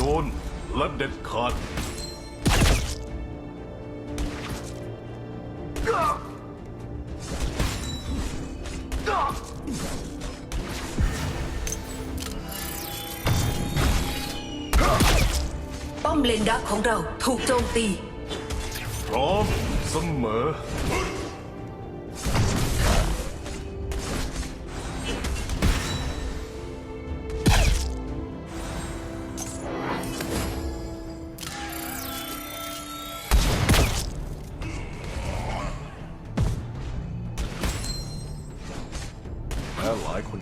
ยนและเด็ดขาด ป้อมเลนดักของเราถูกโจมตี พร้อมเสมอ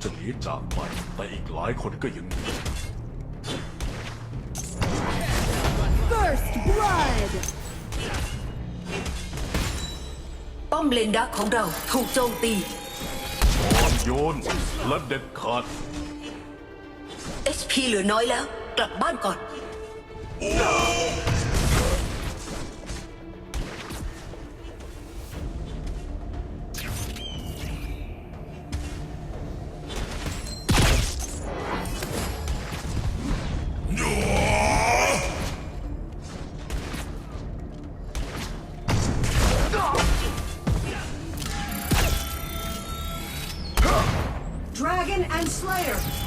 จะหนีจากไป แต่อีกหลายคนก็ยังอยู่ First blood! ป้อมเลนดักของเราถูกโจมตี อ่อนโยนและเด็ดขาด HP เหลือน้อยแล้ว กลับบ้านก่อน Dragon and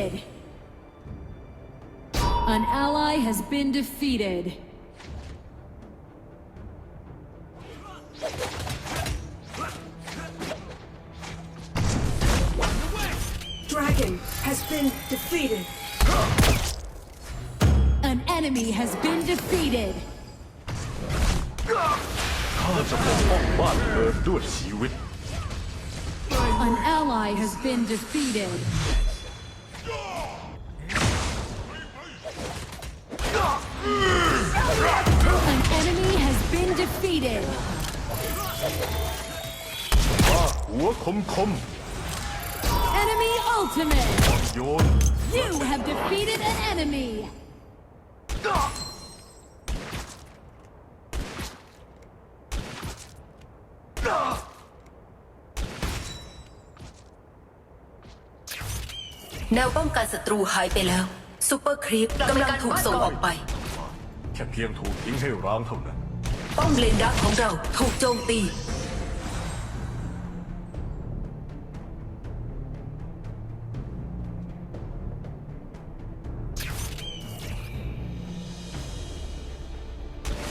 defeated! An ally has been defeated! Dragon has been defeated! An enemy has been defeated! ข้าจะปกป้องบ้านเกิดด้วยชีวิต An ally has been defeated. Defeated. หัวคมคม Enemy ultimate. โยน You have defeated an enemy. แนวป้องกันศัตรูหายไปแล้วซูเปอร์ครีปกำลังถูกส่งออกไป แค่เพียงถูกทิ้งให้ร้างเท่านั้น ป้อมเลนดักของเราถูกโจมตี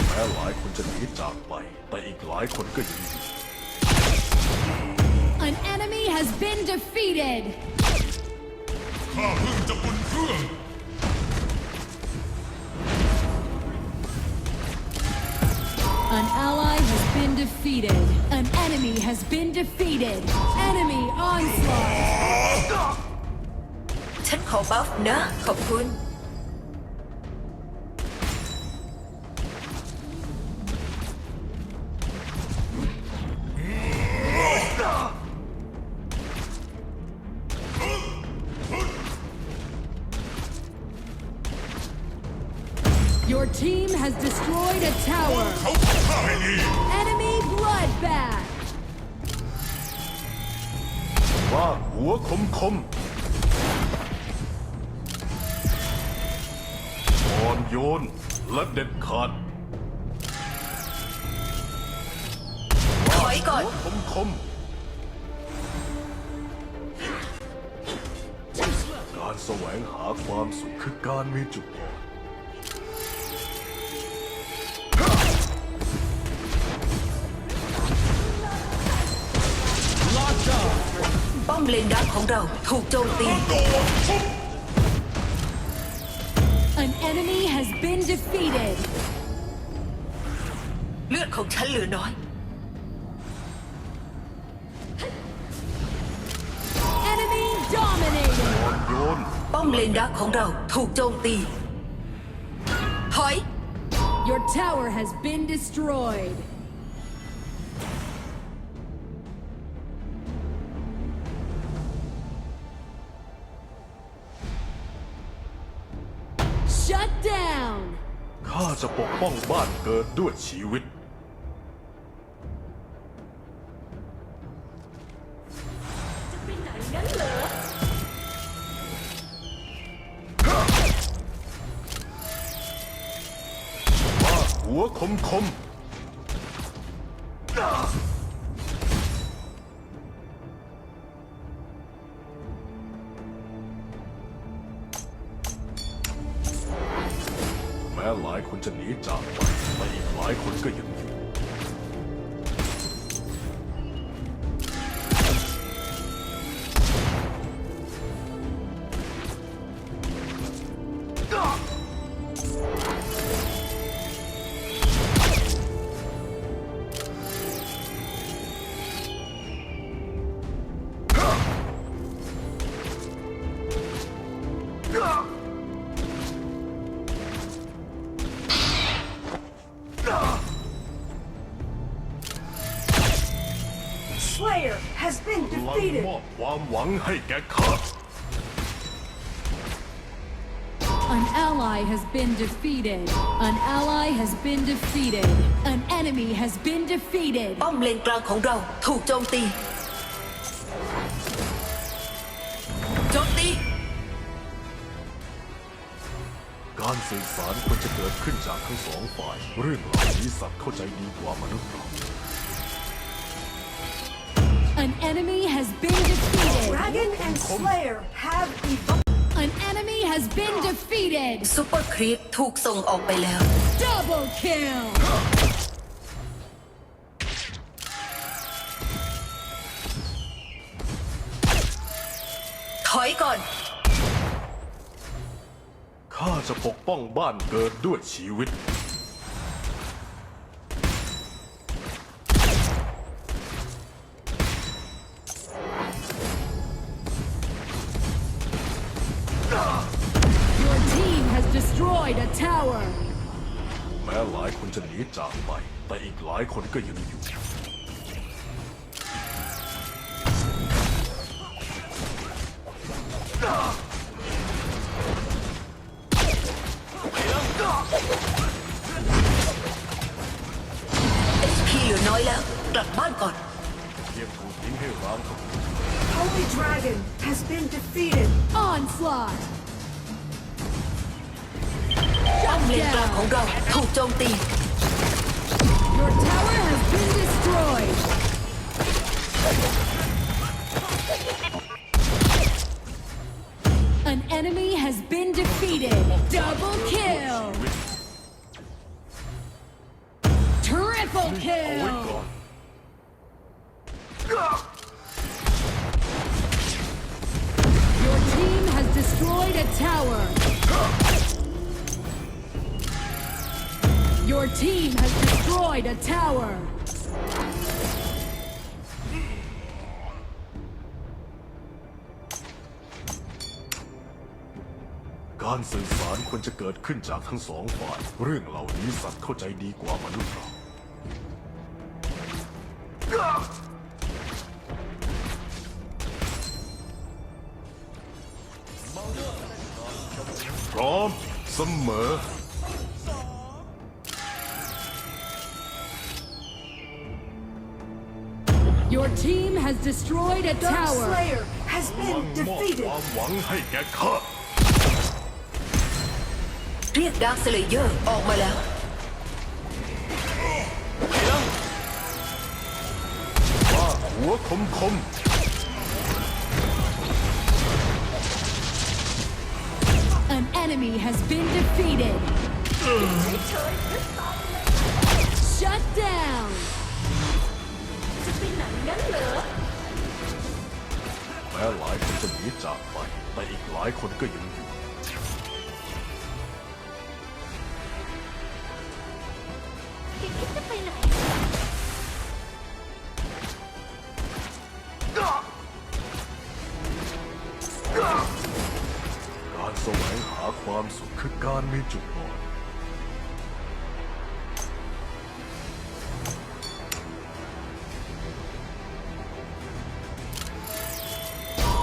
แม้หลายคนจะหนีจากไป แต่อีกหลายคนก็ยังอยู่ An enemy has been defeated. ข้าเพิ่งจะอุ่นเครื่อง An ally has been defeated. An enemy has been defeated. Enemy onslaught. ฉันขอบัฟนะ ขอบคุณ โยนและเด็ดขาดอยก่อน คมคมการแสวงหาความสุขคือการมีจุดอ่อนป้อมเลนดักของเราถูกโจมตี An has been defeated. เลือดของฉันเหลือน้อย Enemy dominated. โยน ป้อมเลนดักของเราถูกโจมตี ถอย Your tower has been destroyed. ป้องบ้านเกิดด้วยชีวิตว่าหัวคมคม ม้หลายคนจ วามหวังให้แก่ข้า An ally has been defeated. An ally has been defeated. An enemy has been defeated. ป้อมเลนกลางของเราถูกโจมตี โจมตี การสื่อสารควรจะเกิดขึ้นจากทั้งสองฝ่าย เรื่องเหล่านี้สัตว์เข้าใจดีกว่ามนุษย์เรา An enemy has been defeated. Dragon and Slayer have evolved. An enemy has been defeated. ซูเปอร์ครีปถูกส่งออกไปแล้ว Double kill. ถอยก่อน ข้าจะปกป้องบ้านเกิดด้วยชีวิตายคนก็ยังอยู่ HP เหลือน้อยแล้ว กลับบ้านก่อน เพียงถูกทิ้งให้ร้างเท่านั้น Holy Dragon has been defeated. Onslaught. ป้อม Shut เลนกลางของ down. เราถูกโจมตี Your tower has been destroyed. An enemy has been defeated. Double kill. การสื่อสารควรจะเกิดขึ้นจากทั้งสองฝ่าย เรื่องเหล่านี้สัตว์เข้าใจดีกว่ามนุษย์เราพร้อมเสมอ Your team has destroyed a Dark tower. Slayer has พลัง been มอบ defeated. ความหวังให้แก่ข้า เรียกดาร์คสเลเยอร์ออกมาแล้วหัวคมคม An enemy has been defeated. Shut down. แม้หลายคนจะหนีจากไป แต่อีกหลายคนก็ยังอยู่ ขคือการมีจุดอ่อน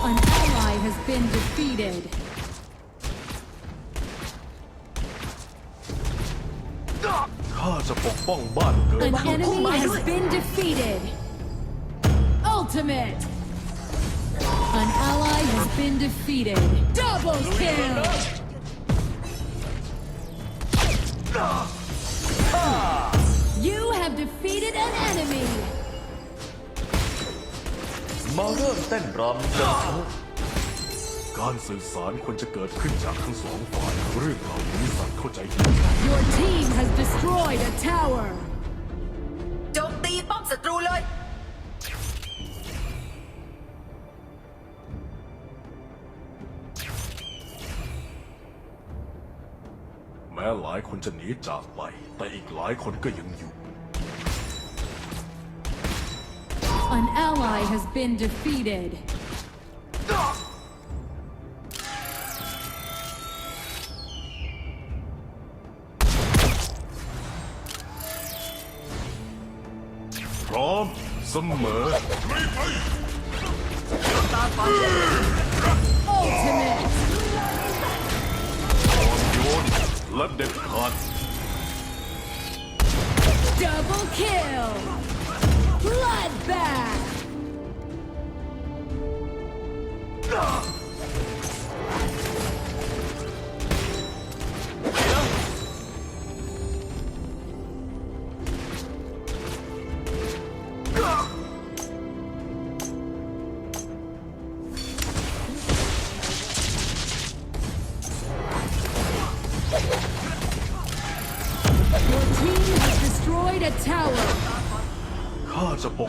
An ally has been defeated. ข้าจะปกป้องบ้านเกิด An enemy has been defeated. Ultimate. An ally has been defeated. Double kill. You have defeated an enemy. มาเริ่มเต้นรำกันเถอะการสื่อสารควรจะเกิดขึ้นจากทั้งสองฝ่ายเรื่องเหล่านี้สัตว์เข้าใจดี Your team has destroyed a tower. ายคนจะหนีจากไป แต่อีกหลายคนก็ยังอยู่ An ally has been defeated. พร้อมเสมอ Ultimate. ละเด็ดขาด Double kill. Bloodbath.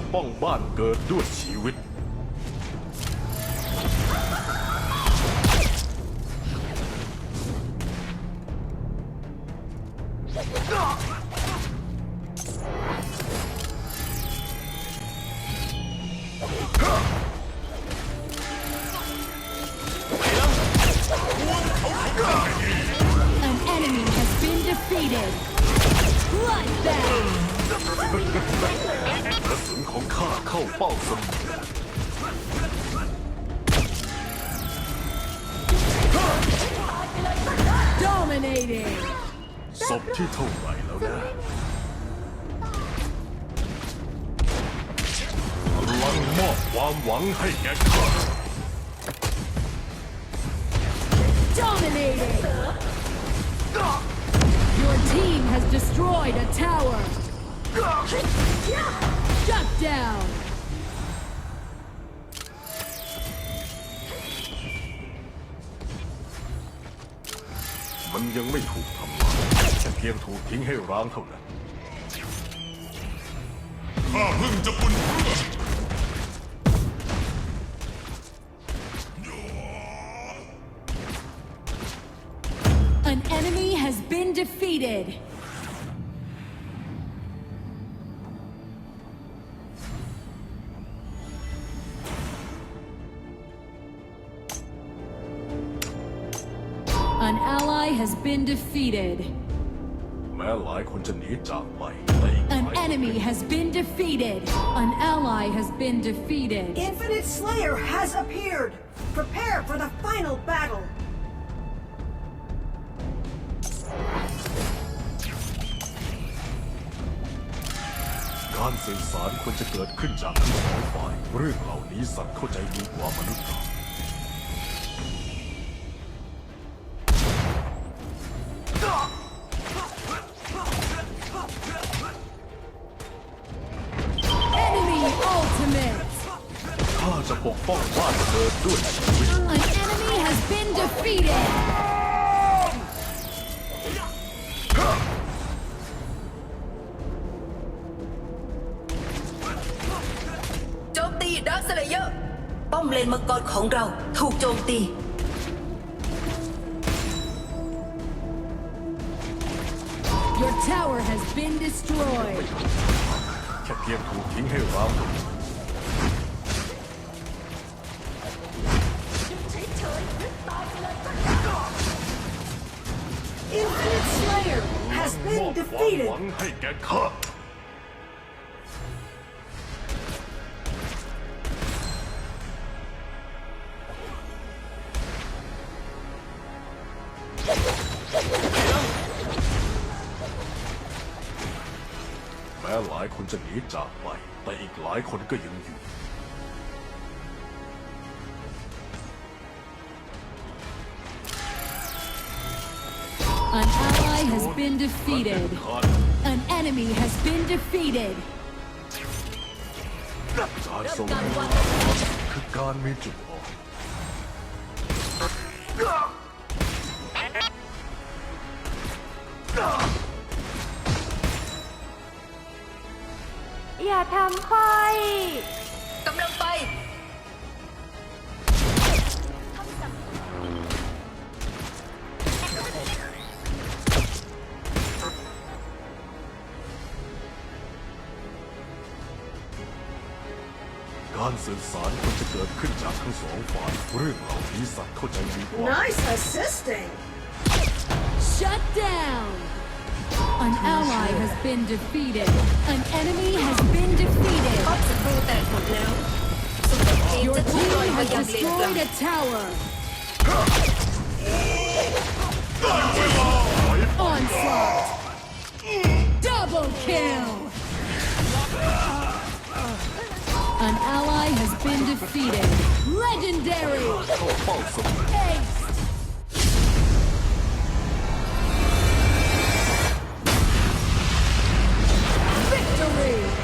ปกป้องบ้านเกิดด้วย ข้าเข้าเป้าเสมอ Dominating. ศพที่เท่าไหร่แล้วนะพลังมอบความหวังให้แก่ข้า Dominating. Your team has destroyed a tower. Shut down. มันยังไม่ถูกทำลายแค่เพียงถูกทิ้งให้ร้างเท่านั้น ข้าเพิ่งจะปุ่นเครื่อง An enemy has been defeated. defeated. แม้หลายคนจะหนีจากไปแต่อีกหลาย An คน enemy has been defeated. An ally has been defeated. Infinite Slayer has appeared. Prepare for the final battle. การสื่อสารควรจะเกิดขึ้นจากทั้งสองฝ่าย เรื่องเหล่านี้สัตว์เข้าใจดีกว่ามนุษย์เรา โจมตีดักสเลเยอร์ ป้อมเลนมังกรของเราถูกโจมตี Your tower has been destroyed. แค่เพียงถูกทิ้งให้ร้าง Infinite Slayer has ม been อบความ defeated. หวังให้แก่ข้า แม้หลายคนจะหนีจากไป แต่อีกหลายคนก็ยังอยู่ An ally has been defeated. An enemy has been defeated. การทรงมีคือการมีจุด อ่อนอย่าทำค่อยกำลังไปการสื่อสารควรจะเกิดขึ้นจากทั้งสองฝ่ายเรื่องเหล่านี้สัตว์เข้าใจดีกว่า Nice assisting. Shut down. An ally has been defeated. An enemy has been defeated. Your team has destroyed a tower. Onslaught. Double kill. An ally has been defeated. Legendary. Ace. free.